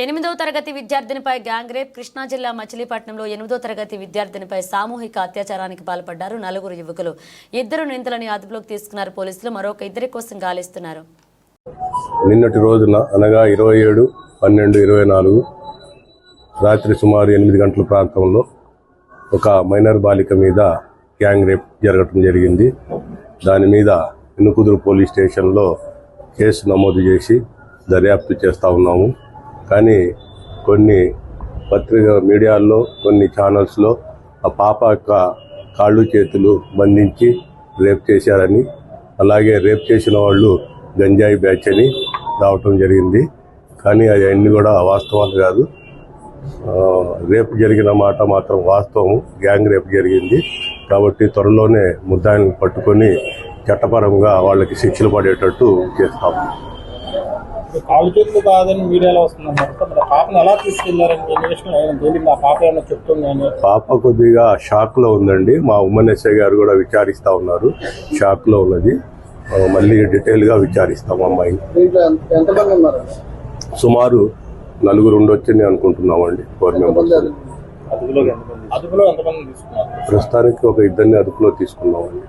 ఎనిమిదవ తరగతి విద్యార్థినిపై gang rape. Krishna జిల్లా మచిలీపట్నంలో ఎనిమిదో తరగతి విద్యార్థినిపై సామూహిక అత్యాచారానికి పాల్పడ్డారు నలుగురు యువకులు. ఇద్దరు నిందితులని అదుపులోకి తీసుకున్నారు పోలీసులు. మరొక ఇద్దరి కోసం గాలిస్తున్నారు. నిన్నటి రోజున అనగా ఇరవై ఏడు పన్నెండు ఇరవై నాలుగు రాత్రి సుమారు ఎనిమిది గంటల ప్రాంతంలో ఒక మైనర్ బాలిక మీద గ్యాంగ్ రేప్ జరగటం జరిగింది. దాని మీద ఇనుకుదురు పోలీస్ స్టేషన్లో కేసు నమోదు చేసి దర్యాప్తు చేస్తూ ఉన్నాము. కానీ కొన్ని పత్రిక మీడియాల్లో కొన్ని ఛానల్స్లో ఆ పాప యొక్క కాళ్ళు చేతులు బంధించి రేప్ చేశారని అలాగే రేప్ చేసిన వాళ్ళు గంజాయి బ్యాచ్ అని రావటం జరిగింది. కానీ అవన్నీ కూడా వాస్తవాలు కాదు. రేపు జరిగిన మాట మాత్రం వాస్తవం గ్యాంగ్ రేపు జరిగింది. కాబట్టి త్వరలోనే ముద్దాయిలను పట్టుకొని చట్టపరంగా వాళ్ళకి శిక్షలు పడేటట్టు చేస్తాము. కాలు చేతులు కాదని మీడియాలో వస్తుందన్నారు. పాపను ఎలా తేలింది ఆ పాప ఏమైనా చెప్తుంది పాప కొద్దిగా షాక్లో ఉందండి. మా ఉమ్మన్ ఎస్ఐ గారు కూడా విచారిస్తా ఉన్నారు. షాక్లో ఉన్నది. మళ్ళీ డీటెయిల్గా విచారిస్తాం అమ్మాయి సుమారు నలుగురు ఉండొచ్చని అనుకుంటున్నామండి ఫోర్ మెంబర్స్. అదుపులో? ఎంతమంది అదుపులో ఎంతమంది తీసుకున్నారు? ప్రస్తుతానికి ఒక ఇద్దరిని అదుపులో తీసుకున్నామండి.